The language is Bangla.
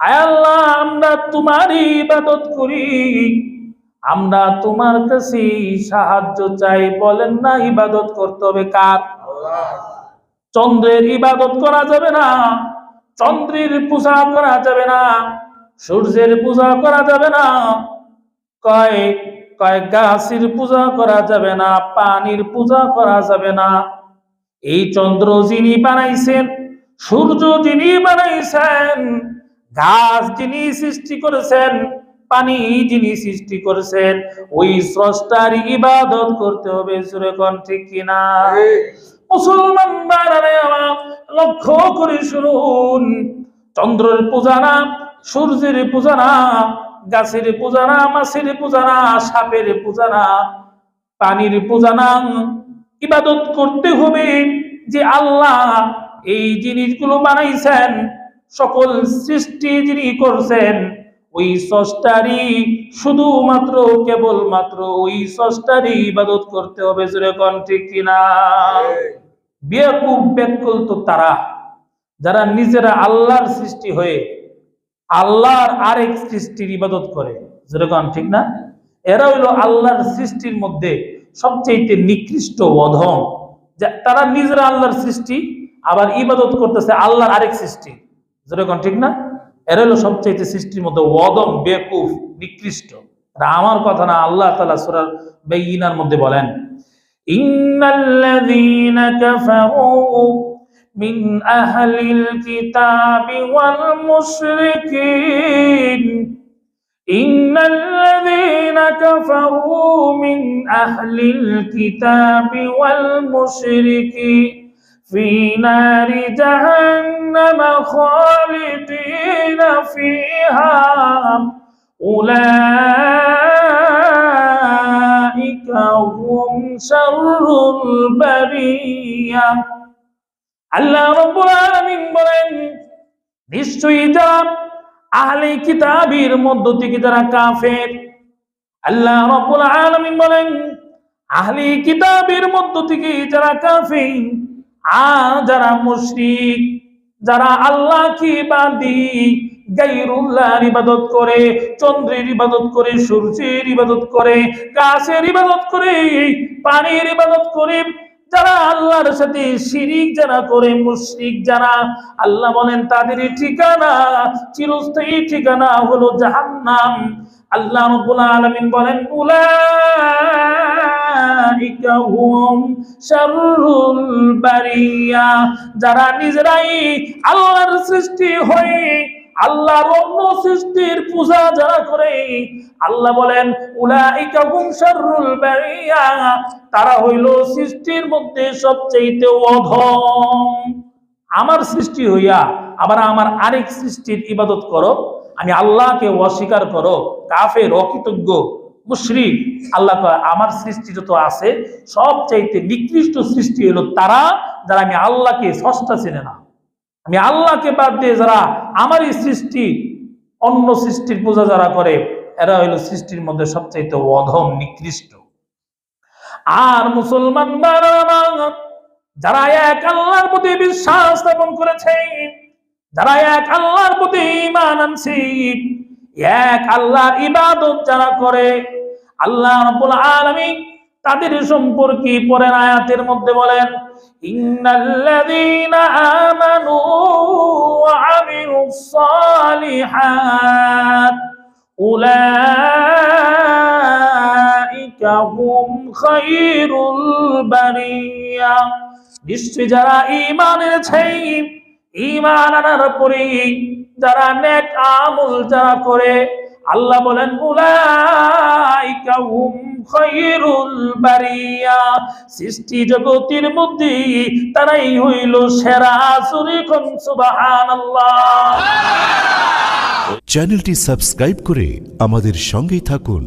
আমরা তোমারই ইবাদত করি। আমরা তোমার কাছে সাহায্য চাই। বলেন না, ইবাদত করতে হবে কার? চন্দ্রের ইবাদত করা যাবে না, চন্দ্রের পূজা করা যাবে না, সূর্যের পূজা করা যাবে না, কয় কয় গাছের পূজা করা যাবে না, পানির পূজা করা যাবে না। এই চন্দ্র যিনি বানাইছেন, সূর্য যিনি বানাইছেন গাছ যিনি সৃষ্টি করেছেন, পানি যিনি সৃষ্টি করেছেন, ওই স্রষ্টার ইবাদত করতে হবে সুরে কোন ঠিক কিনা? মুসলমান আমার লক্ষ্য করে শুনুন। চন্দ্রের পূজা না, সূর্যের পূজা না, গাছের পূজা না, মাছের পূজা না, সাপের পূজা না, পানির পূজা না, ইবাদত করতে হবে যে আল্লাহ এই জিনিসগুলো বানাইছেন। সকল সৃষ্টি যিনি করছেন, ওই স্রষ্টারই শুধুমাত্র কেবলমাত্র ওই স্রষ্টারই ইবাদত করতে হবে, জোরে যেরকম ঠিক কিনা? বেকুব বেকুল তো তারা, যারা নিজেরা আল্লাহর সৃষ্টি হয়ে আল্লাহর আরেক সৃষ্টির ইবাদত করে যেরকম ঠিক না? এরা হইল আল্লাহর সৃষ্টির মধ্যে সবচেয়ে নিকৃষ্ট অধম তারা নিজেরা আল্লাহর সৃষ্টি, আবার ইবাদত করতেছে আল্লাহর আরেক সৃষ্টি। যেরকম ঠিক না এরা হলো সবচেয়ে সৃষ্টির মধ্যে অদম বেকুফ নিকৃষ্ট এটা আমার কথা না আল্লাহ তালা সুরার বেইনার মধ্যে বলেন إن الذين كفروا من أهل الكتاب والمشركين إن الذين كفروا من أهل الكتاب والمشركين في نار جهنم خالدين فيها أولئك هم شر البرية আল্লাহ রব্বুল আলামিন বলেন নিশ্চয়ই যারা আহলে কিতাবের মধ্য থেকে যারা কাফের আল্লাহ রব্বুল আলামিন বলেন আহলে কিতাবের মধ্য থেকে যারা কাফের আর যারা মুশরিক, যারা আল্লাহকে বাদি, গাইরুল্লাহর ইবাদত করে, চন্দ্রের ইবাদত করে, সূর্যের ইবাদত করে, গাছের ইবাদত করে, পানির ইবাদত করে, যারা আল্লাহর সাথে শিরিক যারা করে, মুশরিক যারা, আল্লাহ বলেন তাদের ঠিকানা, চিরস্থায়ী ঠিকানা হলো জাহান্নাম। আল্লাহ রাব্বুল আলামিন বলেন বারিয়া যারা নিজেরাই আল্লাহর সৃষ্টি হয়ে আল্লাহর অন্য সৃষ্টির পূজা যারা করে, আল্লাহ বলেন, উলাইকা হুম শাররুল বারিয়া। তারা হইল সৃষ্টির মধ্যে সবচেয়ে অধম। আমার সৃষ্টি হইয়া আবার আমার আরেক সৃষ্টির ইবাদত করো, আমি আল্লাহকে অস্বীকার করো, কাফের, অকৃতজ্ঞ মুশরিক। আল্লাহ আমার সৃষ্টি যত আছে, সবচাইতে নিকৃষ্ট সৃষ্টি হলো তারা যারা আমি আল্লাহকে সস্তা চেনে না। আমি আল্লাহকে বাদ দিয়ে যারা আমারই সৃষ্টি, অন্য সৃষ্টির পূজা যারা করে, এরা হইল সৃষ্টির মধ্যে সবচাইতে অধম নিকৃষ্ট। আর মুসলমান যারা এক আল্লাহর প্রতি বিশ্বাস স্থাপন করেছে, যারা এক আল্লাহর প্রতি ঈমান আনছে, এক আল্লাহর ইবাদত যারা করে আল্লাহ রাব্বুল আলামিন তাদের সম্পর্কে পরের আয়াতের মধ্যে বলেন, ইন্নাল্লাযীনা আমানু ওয়া আমিলুস সালিহাত, উলাইকা হুম খায়রুল বারিয়া নিশ্চয় যারা ঈমান এনেছে, ঈমান আনার পরে যারা নেক আমল যারা করে আল্লাহ বলেন সৃষ্টি জগতের মধ্যে তারাই হইল সেরা সুরে সুবাহান চ্যানেলটি সাবস্ক্রাইব করে আমাদের সঙ্গেই থাকুন।